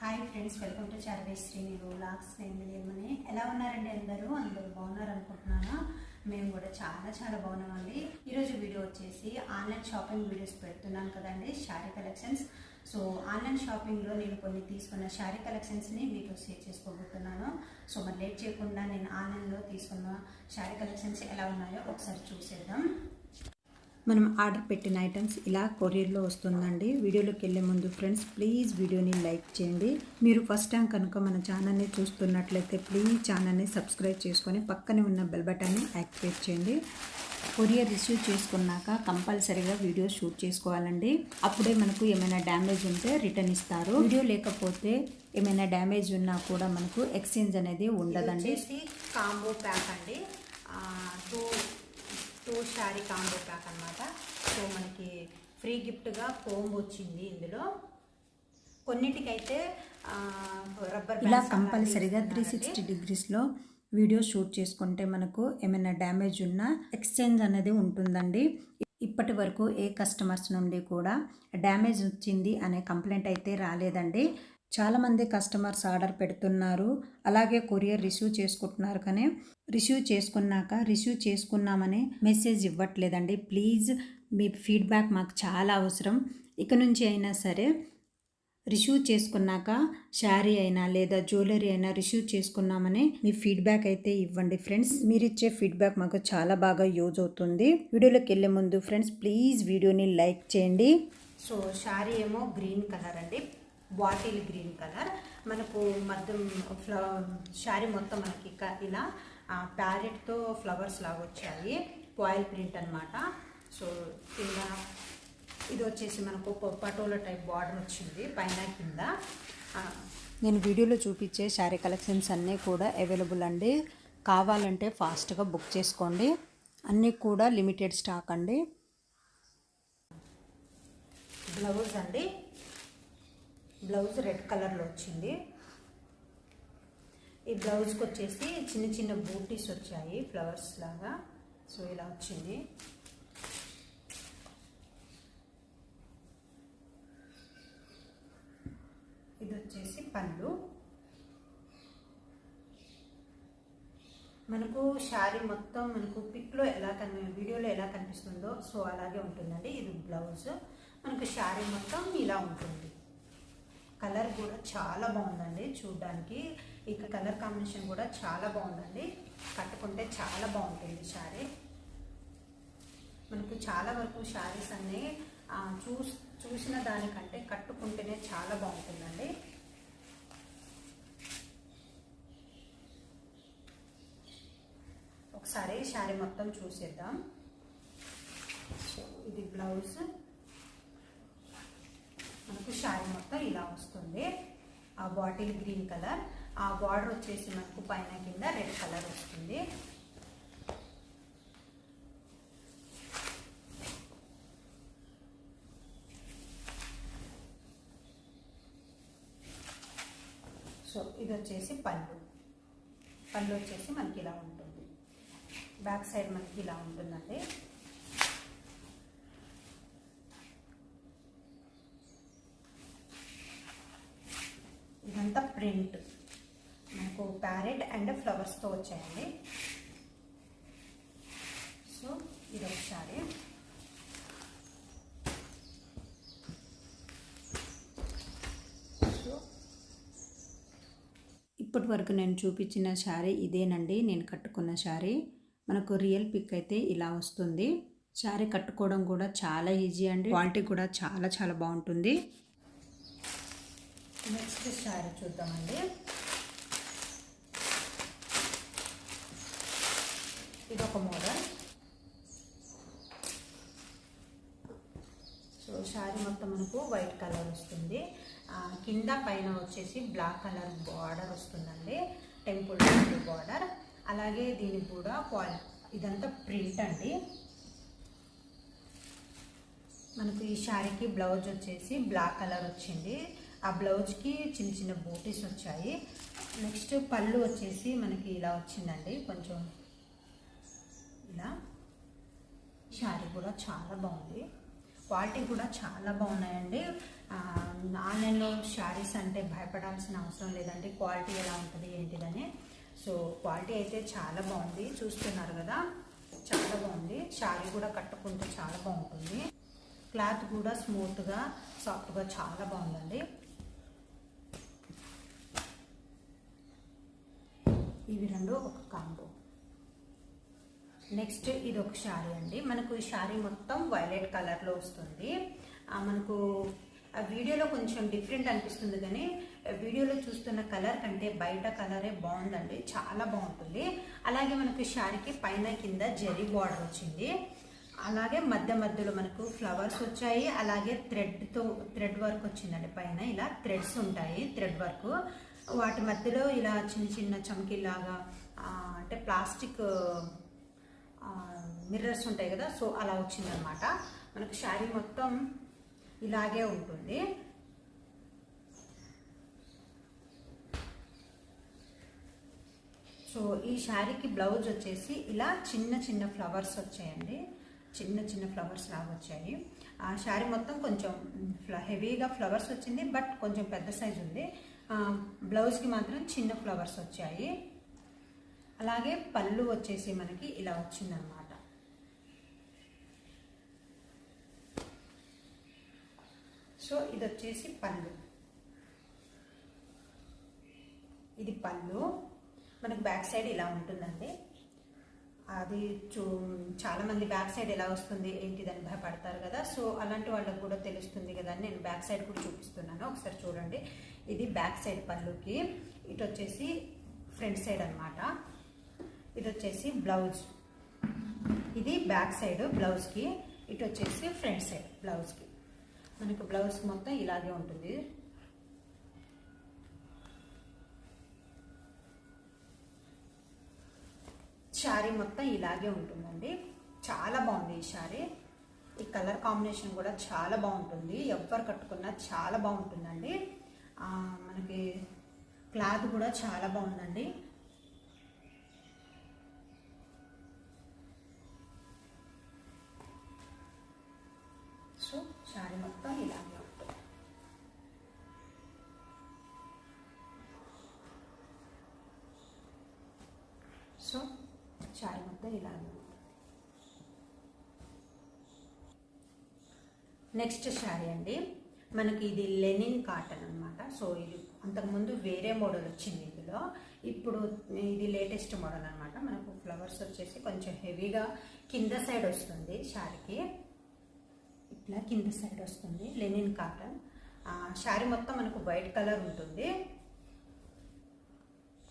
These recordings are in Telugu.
Hi friends welcome to Charveshri నేను లాక్స్ నేను విలియమ్మని ఎలా ఉన్నారండి అందరూ? అందరూ బాగున్నారు అనుకుంటున్నాను? మేము కూడా చాలా చాలా బాగున్నామండి. ఈరోజు వీడియో వచ్చేసి ఆన్లైన్ షాపింగ్ వీడియోస్ పెడుతున్నాను కదండి శారీ కలెక్షన్స్. సో ఆన్లైన్ షాపింగ్లో నేను కొన్ని తీసుకున్న శారీ కలెక్షన్స్ని మీతో షేర్ చేసుకోబోతున్నాను. సో మరి లేట్ చేయకుండా నేను ఆన్లైన్లో తీసుకున్న శారీ కలెక్షన్స్ ఎలా ఉన్నాయో ఒకసారి చూసేద్దాం. మనం ఆర్డర్ పెట్టిన ఐటమ్స్ ఇలా కొరియర్లో వస్తుందండి. వీడియోలోకి వెళ్ళే ముందు ఫ్రెండ్స్ ప్లీజ్ వీడియోని లైక్ చేయండి. మీరు ఫస్ట్ టైం కనుక మన ఛానల్ని చూస్తున్నట్లయితే ప్లీజ్ ఛానల్ని సబ్స్క్రైబ్ చేసుకొని పక్కనే ఉన్న బెల్ బటన్ని యాక్టివేట్ చేయండి. కొరియర్ రిసీవ్ చేసుకున్నాక కంపల్సరీగా వీడియో షూట్ చేసుకోవాలండి. అప్పుడే మనకు ఏమైనా డ్యామేజ్ ఉంటే రిటర్న్ ఇస్తారు. వీడియో లేకపోతే ఏమైనా డ్యామేజ్ ఉన్నా కూడా మనకు ఎక్స్చేంజ్ అనేది ఉండదండి. కాంబో ప్యాక్ అండి. Two two sari combo pack అనమాట సో మనకి ఫ్రీ గిఫ్ట్గా కోంబ్ వచ్చింది ఇందులో. కొన్నిటికైతే రబ్బర్ ఇలా కంపల్సరీగా త్రీ సిక్స్టీ డిగ్రీస్లో వీడియో షూట్ చేసుకుంటే మనకు ఏమైనా డ్యామేజ్ ఉన్నా ఎక్స్చేంజ్ అనేది ఉంటుందండి. ఇప్పటి వరకు ఏ కస్టమర్స్ నుండి కూడా డ్యామేజ్ వచ్చింది అనే కంప్లైంట్ అయితే రాలేదండి. చాలామంది కస్టమర్స్ ఆర్డర్ పెడుతున్నారు. అలాగే కొరియర్ రిసీవ్ చేసుకుంటున్నారు కానీ రిసీవ్ చేసుకున్నాక రిసీవ్ చేసుకున్నామని మెసేజ్ ఇవ్వట్లేదండి. ప్లీజ్ మీ ఫీడ్బ్యాక్ మాకు చాలా అవసరం. ఇక నుంచి అయినా సరే రిసీవ్ చేసుకున్నాక శారీ అయినా లేదా జ్యువెలరీ అయినా రిసీవ్ చేసుకున్నామని మీ ఫీడ్బ్యాక్ అయితే ఇవ్వండి ఫ్రెండ్స్. మీరు ఇచ్చే ఫీడ్బ్యాక్ మాకు చాలా బాగా యూజ్ అవుతుంది. వీడియోలోకి వెళ్ళే ముందు ఫ్రెండ్స్ ప్లీజ్ వీడియోని లైక్ చేయండి. సో శారీ ఏమో గ్రీన్ కలర్ అండి. Bottle green colour. మనకు మొత్తం ఫ్ల శారీ మొత్తం మనకి ఇక- ఇలా ప్యారెట్తో ఫ్లవర్స్ లాగా వచ్చాయి. పాయిల్ ప్రింట్ అనమాట సో కింద ఇది వచ్చేసి మనకు ప- పటోలా టైప్ బార్డర్ వచ్చింది పైన కింద. నేను వీడియోలో చూపించే శారీ కలెక్షన్స్ అన్నీ కూడా అవైలబుల్ అండి. కావాలంటే ఫాస్ట్గా బుక్ చేసుకోండి. అన్నీ కూడా లిమిటెడ్ స్టాక్ అండి. బ్లౌజ్ అండి. బ్లౌజ్ రెడ్ కలర్లో వచ్చింది. ఈ బ్లౌజ్కి వచ్చేసి చిన్న చిన్న బూటీస్ వచ్చాయి ఫ్లవర్స్ లాగా. సో ఇలా వచ్చింది. ఇది వచ్చేసి పళ్ళు మనకు శారీ మొత్తం మనకు పిక్లో ఎలా కని వీడియోలో ఎలా కనిపిస్తుందో సో అలాగే ఉంటుందండి ఇది బ్లౌజ్ మనకు శారీ మొత్తం ఇలా ఉంటుంది. కలర్ కూడా చాలా బాగుందండి చూడ్డానికి. ఇక కలర్ కాంబినేషన్ కూడా చాలా బాగుందండి. కట్టుకుంటే చాలా బాగుంటుంది శారీ. మనకు చాలా వరకు శారీస్ అన్నీ చూస్ చూసిన దానికంటే కట్టుకుంటేనే చాలా బాగుంటుందండి. ఒకసారి శారీ మొత్తం చూసేద్దాం. సో ఇది బ్లౌజ్. మనకు శారీ మొత్తం ఇలా వస్తుంది. ఆ బాటిల్ గ్రీన్ కలర్. ఆ బార్డర్ వచ్చేసి మనకు పైన కింద రెడ్ కలర్ వస్తుంది. సో ఇది వచ్చేసి పళ్ళు. పళ్ళు వచ్చేసి మనకి ఇలా ఉంటుంది. బ్యాక్ సైడ్ మనకి ఇలా ఉంటుందండి. ఇదంతా ప్రింట్ మనకు ప్యారెట్ అండ్ ఫ్లవర్స్తో వచ్చాయండి. సో ఇది ఒకసారి. సో ఇప్పటి వరకు నేను చూపించిన శారీ ఇదేనండి. నేను కట్టుకున్న శారీ. మనకు రియల్ పిక్ అయితే ఇలా వస్తుంది. శారీ కట్టుకోవడం కూడా చాలా ఈజీ అండి. క్వాలిటీ కూడా చాలా చాలా బాగుంటుంది. నెక్స్ట్ శారీ చూద్దామండి ఇది ఒక మోడల్. సో శారీ మొత్తం మనకు వైట్ కలర్ వస్తుంది. ఆ, కింద పైన వచ్చేసి బ్లాక్ కలర్ బార్డర్ వస్తుందండి. Temple border. అలాగే దీనికి కూడా క్వాలి ఇదంతా ప్రింట్ అండి. మనకు ఈ శారీకి బ్లౌజ్ వచ్చేసి బ్లాక్ కలర్ వచ్చింది. ఆ బ్లౌజ్కి చిన్న చిన్న బూటీస్ వచ్చాయి. నెక్స్ట్ పళ్ళు వచ్చేసి మనకి ఇలా వచ్చిందండి. కొంచెం ఇలా శారీ కూడా చాలా బాగుంది. క్వాలిటీ కూడా చాలా బాగున్నాయండి. ఆన్లైన్లో శారీస్ అంటే భయపడాల్సిన అవసరం లేదండి. క్వాలిటీ ఎలా ఉంటుంది ఏంటిదని. సో క్వాలిటీ అయితే చాలా బాగుంది. చూస్తున్నారు కదా చాలా బాగుంది. శారీ కూడా కట్టుకుంటే చాలా బాగుంటుంది. క్లాత్ కూడా స్మూత్గా సాఫ్ట్గా చాలా బాగుందండి. ఇవి రెండు ఒక కాంబో. నెక్స్ట్ ఇది ఒక శారీ అండి. మనకు ఈ శారీ మొత్తం వైలెట్ కలర్లో వస్తుంది. మనకు ఆ వీడియోలో కొంచెం డిఫరెంట్ అనిపిస్తుంది కానీ వీడియోలో చూస్తున్న కలర్ కంటే బయట కలరే బాగుందండి. చాలా బాగుంటుంది. అలాగే మనకు ఈ శారీకి పైన కింద జరీ బార్డర్ వచ్చింది. అలాగే మధ్య మధ్యలో మనకు ఫ్లవర్స్ వచ్చాయి. అలాగే థ్రెడ్తో థ్రెడ్ వర్క్ వచ్చిందండి పైన. ఇలా థ్రెడ్స్ ఉంటాయి థ్రెడ్ వర్క్. వాటి మధ్యలో ఇలా చిన్న చిన్న చమ్కీలాగా అంటే ప్లాస్టిక్ మిర్రర్స్ ఉంటాయి కదా సో అలా వచ్చిందనమాట మనకు శారీ మొత్తం ఇలాగే ఉంటుంది. సో ఈ శారీకి బ్లౌజ్ వచ్చేసి ఇలా చిన్న చిన్న ఫ్లవర్స్ వచ్చాయండి. చిన్న చిన్న ఫ్లవర్స్ లాగా వచ్చాయి. ఆ శారీ మొత్తం కొంచెం ఫ్ల హెవీగా ఫ్లవర్స్ వచ్చింది బట్ కొంచెం పెద్ద సైజు ఉంది. బ్లౌజ్కి మాత్రం చిన్న ఫ్లవర్స్ వచ్చాయి. అలాగే పళ్ళు వచ్చేసి మనకి ఇలా వచ్చిందనమాట సో ఇది వచ్చేసి పళ్ళు. ఇది పళ్ళు. మనకు బ్యాక్ సైడ్ ఇలా ఉంటుందండి. అది చూ చాలామంది బ్యాక్ సైడ్ ఎలా వస్తుంది ఏంటిదని భయపడతారు కదా. సో అలాంటి వాళ్ళకు కూడా తెలుస్తుంది కదా అని నేను బ్యాక్ సైడ్ కూడా చూపిస్తున్నాను. ఒకసారి చూడండి. ఇది బ్యాక్ సైడ్ పళ్ళుకి. ఇటు వచ్చేసి ఫ్రంట్ సైడ్ అనమాట ఇది వచ్చేసి బ్లౌజ్. ఇది బ్యాక్ సైడ్ బ్లౌజ్కి ఇటు వచ్చేసి ఫ్రంట్ సైడ్ బ్లౌజ్కి. మనకు బ్లౌజ్ మొత్తం ఇలాగే ఉంటుంది. శారీ మొత్తం ఇలాగే ఉంటుందండి. చాలా బాగుంది ఈ శారీ. ఈ కలర్ కాంబినేషన్ కూడా చాలా బాగుంటుంది. ఎవరు కట్టుకున్నా చాలా బాగుంటుందండి. మనకి క్లాత్ కూడా చాలా బాగుందండి. సో శారీ మొత్తం ఇలా నెక్స్ట్ శారీ అండి. మనకి ఇది లెనిన్ కాటన్ అనమాట సో ఇది అంతకుముందు వేరే మోడల్ వచ్చింది ఇందులో. ఇప్పుడు ఇది లేటెస్ట్ మోడల్ అనమాట మనకు ఫ్లవర్స్ వచ్చేసి కొంచెం హెవీగా కింద సైడ్ వస్తుంది శారీకి. ఇట్లా కింద సైడ్ వస్తుంది లెనిన్ కాటన్. శారీ మొత్తం మనకు వైట్ కలర్ ఉంటుంది.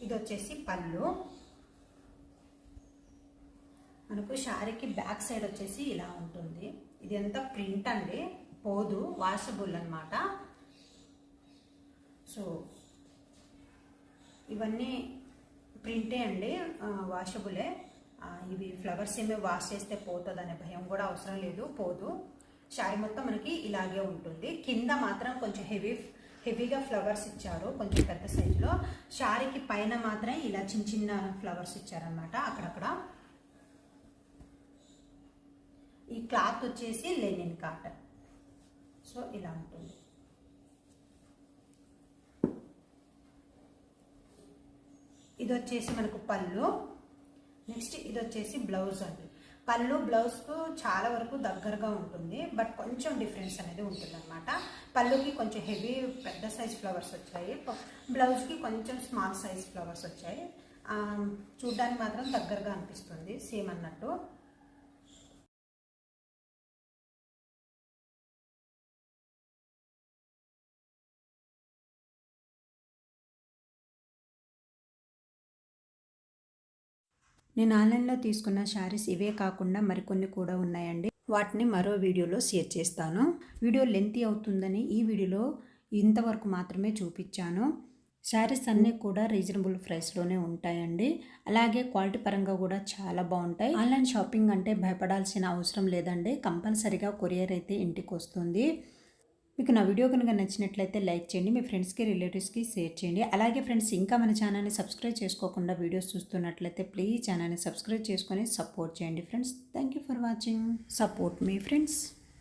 ఇది వచ్చేసి పళ్ళు. మనకు శారీకి బ్యాక్ సైడ్ వచ్చేసి ఇలా ఉంటుంది. ఇది ఎంత ప్రింట్ అండి. పోదు వాషబుల్ అనమాట సో ఇవన్నీ ప్రింటే అండి. వాషబులే. ఇవి ఫ్లవర్స్ ఏమి వాష్ చేస్తే పోతుంది అనే భయం కూడా అవసరం లేదు. పోదు. శారీ మొత్తం మనకి ఇలాగే ఉంటుంది. కింద మాత్రం కొంచెం హెవీ హెవీగా ఫ్లవర్స్ ఇచ్చారు. కొంచెం పెద్ద సైజులో. శారీకి పైన మాత్రం ఇలా చిన్న చిన్న ఫ్లవర్స్ ఇచ్చారనమాట అక్కడక్కడ. ఈ క్లాత్ వచ్చేసి లెనిన్ కాటన్. సో ఇలా ఉంటుంది. ఇది వచ్చేసి మనకు పళ్ళు. నెక్స్ట్ ఇది వచ్చేసి బ్లౌజ్ అండి. పళ్ళు బ్లౌజ్కు చాలా వరకు దగ్గరగా ఉంటుంది బట్ కొంచెం డిఫరెన్స్ అనేది ఉంటుంది అనమాట పళ్ళుకి కొంచెం హెవీ పెద్ద సైజ్ ఫ్లవర్స్ వచ్చాయి. బ్లౌజ్కి కొంచెం స్మాల్ సైజ్ ఫ్లవర్స్ వచ్చాయి. చూడ్డానికి మాత్రం దగ్గరగా అనిపిస్తుంది సేమ్ అన్నట్టు. నేను ఆన్లైన్లో తీసుకున్న శారీస్ ఇవే కాకుండా మరికొన్ని కూడా ఉన్నాయండి. వాటిని మరో వీడియోలో షేర్ చేస్తాను. వీడియో లెంతీ అవుతుందని ఈ వీడియోలో ఇంతవరకు మాత్రమే చూపించాను. శారీస్ అన్నీ కూడా రీజనబుల్ ప్రైస్లోనే ఉంటాయండి. అలాగే క్వాలిటీ పరంగా కూడా చాలా బాగుంటాయి. ఆన్లైన్ షాపింగ్ అంటే భయపడాల్సిన అవసరం లేదండి. కంపల్సరీగా కొరియర్ అయితే ఇంటికి వస్తుంది. మీకు నా వీడియో కనుక నచ్చినట్లయితే లైక్ చేయండి మీ ఫ్రెండ్స్కి రిలేటివ్స్కి షేర్ చేయండి. అలాగే ఫ్రెండ్స్ ఇంకా మన ఛానల్ని సబ్స్క్రైబ్ చేసుకోకుండా వీడియోస్ చూస్తున్నట్లయితే ప్లీజ్ ఛానల్ని సబ్స్క్రైబ్ చేసుకొని సపోర్ట్ చేయండి friends. Thank you for watching. Support me friends.